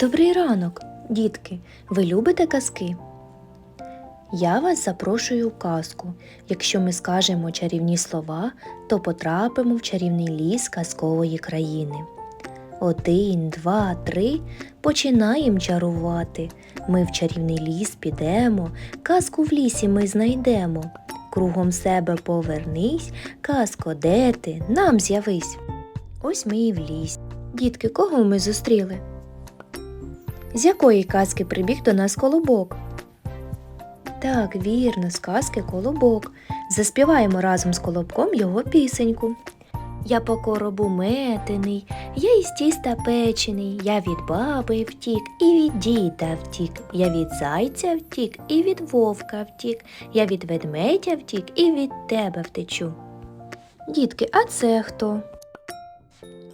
Добрий ранок, дітки. Ви любите казки? Я вас запрошую в казку. Якщо ми скажемо чарівні слова, то потрапимо в чарівний ліс казкової країни. Один, два, три. Починаємо чарувати. Ми в чарівний ліс підемо, казку в лісі ми знайдемо. Кругом себе повернись, казко, де ти, нам з'явись. Ось ми і в ліс. Дітки, кого ми зустріли? З якої казки прибіг до нас колобок? Так, вірно, з казки колобок. Заспіваємо разом з колобком його пісеньку. Я по коробу метений, я із тіста печений, я від баби втік і від діда втік, я від зайця втік і від вовка втік, я від ведмедя втік і від тебе втечу. Дітки, а це хто?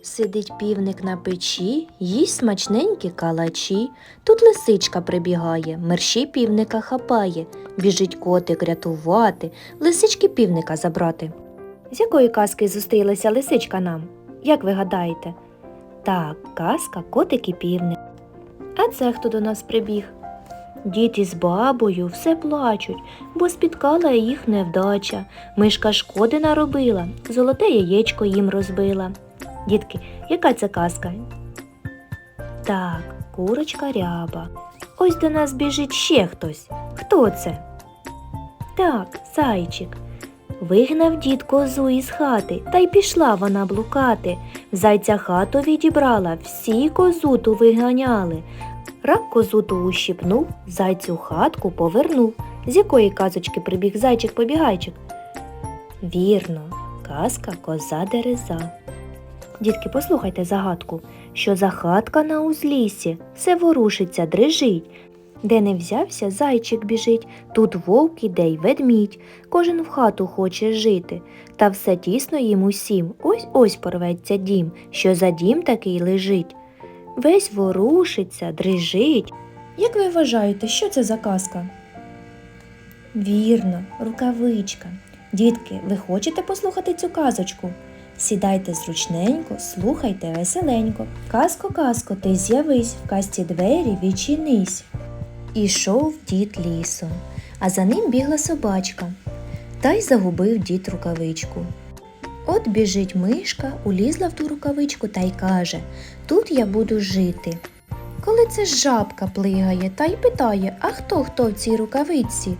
Сидить півник на печі, їсть смачненькі калачі. Тут лисичка прибігає, мерщій півника хапає, біжить котик рятувати, лисички півника забрати. З якої казки зустрілася лисичка нам? Як ви гадаєте? Так, казка котик і півник. А це хто до нас прибіг? Діти з бабою все плачуть, бо спіткала їх невдача. Мишка шкоди наробила, золоте яєчко їм розбила. Дітки, яка це казка? Так, курочка ряба. Ось до нас біжить ще хтось. Хто це? Так, зайчик. Вигнав дід козу із хати, та й пішла вона блукати. Зайця хату відібрала, всі козу ту виганяли. Рак козу ту ущипнув, зайцю хатку повернув. З якої казочки прибіг зайчик-побігайчик? Вірно, казка коза дереза. Дітки, послухайте загадку, що за хатка на узліссі, все ворушиться, дрижить. Де не взявся, зайчик біжить, тут вовк іде й ведмідь, кожен в хату хоче жити, та все тісно їм усім, ось ось порветься дім, що за дім такий лежить. Весь ворушиться, дрижить. Як ви вважаєте, що це за казка? Вірно, рукавичка. Дітки, ви хочете послухати цю казочку? Сідайте зручненько, слухайте веселенько. Казко, казко, ти з'явись, в казці двері відчинись. Ішов дід лісом, а за ним бігла собачка. Та й загубив дід рукавичку. От біжить мишка, улізла в ту рукавичку та й каже Тут я буду жити. Коли це жабка плигає та й питає, а хто хто в цій рукавичці?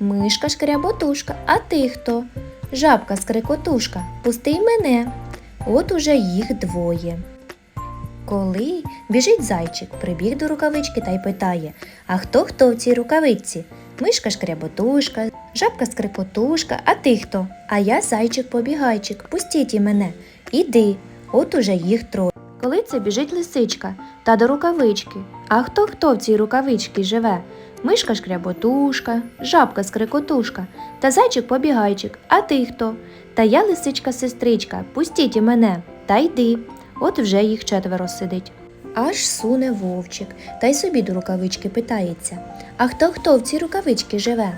Мишка шкряботушка, а ти хто? Жабка скрикотушка, пусти й мене. От уже їх двоє. Коли біжить зайчик, прибіг до рукавички та й питає А хто хто в цій рукавичці? Мишка шкряботушка, жабка скрипотушка, а ти хто? А я зайчик-побігайчик, пустіть і мене. Іди, от уже їх троє. Коли це біжить лисичка та до рукавички. А хто хто в цій рукавичці живе? Мишка шкряботушка, жабка скрикотушка та зайчик-побігайчик. А ти хто? Та я лисичка-сестричка, пустіть і мене, та йди. От вже їх четверо сидить. Аж суне вовчик, та й собі до рукавички питається А хто хто в цій рукавичці живе?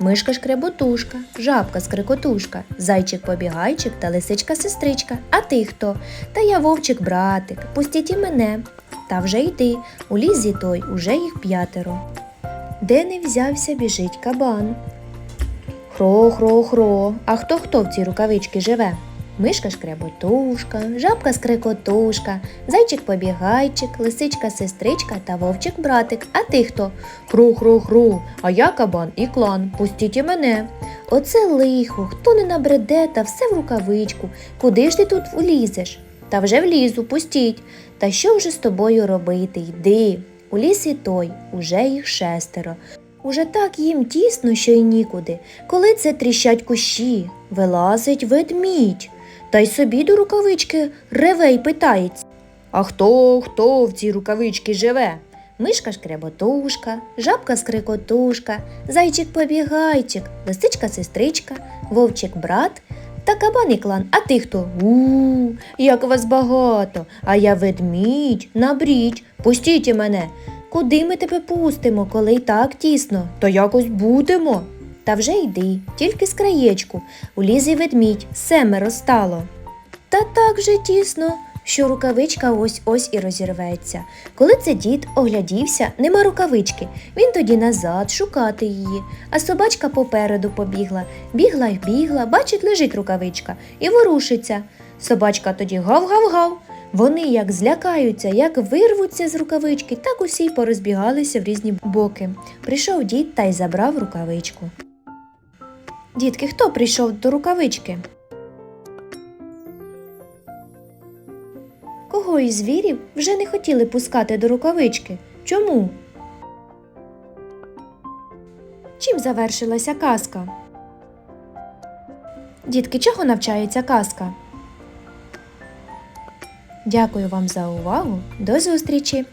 Мишка шкреботушка, жабка скрикотушка, зайчик побігайчик та лисичка сестричка. А ти хто? Та я вовчик братик, пустіть і мене. Та вже йди, у лізі той уже їх п'ятеро. Де не взявся, біжить кабан. Хро-хро-хро, а хто хто в цій рукавичці живе? Мишка шкряботушка, жабка скрикотушка, зайчик-побігайчик, лисичка-сестричка та вовчик-братик. А ти хто? Хру-хру-хру, а я кабан і клан, пустіть і мене. Оце лихо, хто не набреде, та все в рукавичку. Куди ж ти тут влізеш? Та вже влізу, пустіть. Та що вже з тобою робити? Йди. У ліс і той, уже їх шестеро. Уже так їм тісно, що й нікуди. Коли це тріщать кущі, вилазить ведмідь, та й собі до рукавички реве й питається. А хто, хто в цій рукавичці живе? Мишка шкреботушка, жабка скрикотушка, зайчик побігайчик, лисичка сестричка, вовчик брат та кабан і клан. А ти хто? У, як вас багато, а я ведмідь, набріть, пустіть мене. Куди ми тебе пустимо, коли й так тісно, то якось будемо. Та вже йди, тільки з краєчку, у лізі ведмідь, семеро стало. Та так же тісно, що рукавичка ось ось і розірветься. Коли це дід оглядівся, нема рукавички. Він тоді назад шукати її. А собачка попереду побігла, бігла й бігла, бачить, лежить рукавичка і ворушиться. Собачка тоді гав-гав-гав. Вони як злякаються, як вирвуться з рукавички, так усі й порозбігалися в різні боки. Прийшов дід та й забрав рукавичку. Дітки, хто прийшов до рукавички? Кого із звірів вже не хотіли пускати до рукавички? Чому? Чим завершилася казка? Дітки, чого навчається казка? Дякую вам за увагу. До зустрічі!